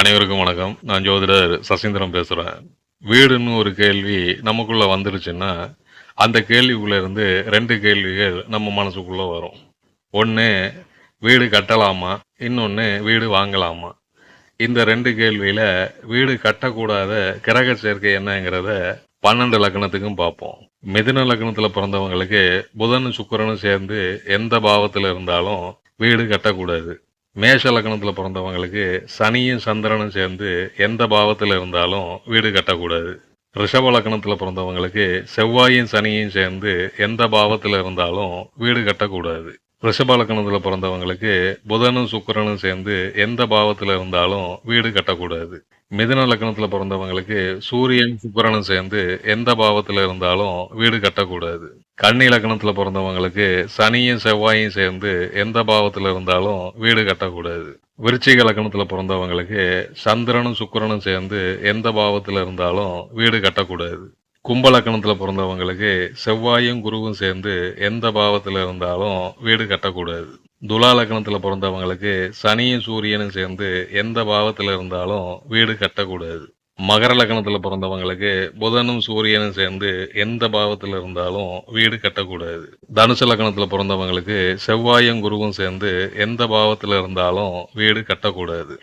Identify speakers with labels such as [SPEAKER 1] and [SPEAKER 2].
[SPEAKER 1] அனைவருக்கும் வணக்கம். நான் ஜோதிடர் சசீந்திரம் பேசுகிறேன் வீடுன்னு ஒரு கேள்வி நமக்குள்ளே வந்துருச்சுன்னா அந்த கேள்விக்குள்ளேருந்து ரெண்டு கேள்விகள் நம்ம மனசுக்குள்ளே வரும். ஒன்று வீடு கட்டலாமா? இன்னொன்று வீடு வாங்கலாமா? இந்த ரெண்டு கேள்வியில் வீடு கட்டக்கூடாத கிரக சேர்க்கை என்னங்கிறத பன்னெண்டு லக்னத்துக்கும் பார்ப்போம். மிதுன லக்னத்தில் பிறந்தவங்களுக்கு புதனும் சுக்கரனும் சேர்ந்து எந்த பாவத்தில் இருந்தாலும் வீடு கட்டக்கூடாது. மேஷ லக்னத்தில் பிறந்தவங்களுக்கு சனியும் சந்திரனும் சேர்ந்து எந்த பாவத்தில் இருந்தாலும் வீடு கட்டக்கூடாது. ரிஷப லக்னத்தில் பிறந்தவங்களுக்கு செவ்வாயும் சனியும் சேர்ந்து எந்த பாவத்தில் இருந்தாலும் வீடு கட்டக்கூடாது. ரிஷப லக்னத்தில் பிறந்தவங்களுக்கு புதனும் சுக்கரனும் சேர்ந்து எந்த பாவத்தில் இருந்தாலும் வீடு கட்டக்கூடாது. மிதுன லக்னத்தில் பிறந்தவங்களுக்கு சூரியன் சுக்கிரனும் சேர்ந்து எந்த பாவத்தில் இருந்தாலும் வீடு கட்டக்கூடாது. கன்னி லக்னத்தில் பிறந்தவங்களுக்கு சனியும் செவ்வாயும் சேர்ந்து எந்த பாவத்தில் இருந்தாலும் வீடு கட்டக்கூடாது. விருச்சிக லக்னத்தில் பிறந்தவங்களுக்கு சந்திரனும் சுக்கிரனும் சேர்ந்து எந்த பாவத்தில் இருந்தாலும் வீடு கட்டக்கூடாது. கும்ப லக்னத்தில் பிறந்தவங்களுக்கு செவ்வாயும் குருவும் சேர்ந்து எந்த பாவத்தில் இருந்தாலும் வீடு கட்டக்கூடாது. துலா லக்னத்துல பிறந்தவங்களுக்கு சனியும் சூரியனும் சேர்ந்து எந்த பாவத்தில் இருந்தாலும் வீடு கட்டக்கூடாது. மகர லக்னத்தில் பிறந்தவங்களுக்கு புதனும் சூரியனும் சேர்ந்து எந்த பாவத்தில் இருந்தாலும் வீடு கட்டக்கூடாது. தனுசு லக்னத்தில் பிறந்தவங்களுக்கு செவ்வாயும் குருவும் சேர்ந்து எந்த பாவத்தில் இருந்தாலும் வீடு கட்டக்கூடாது.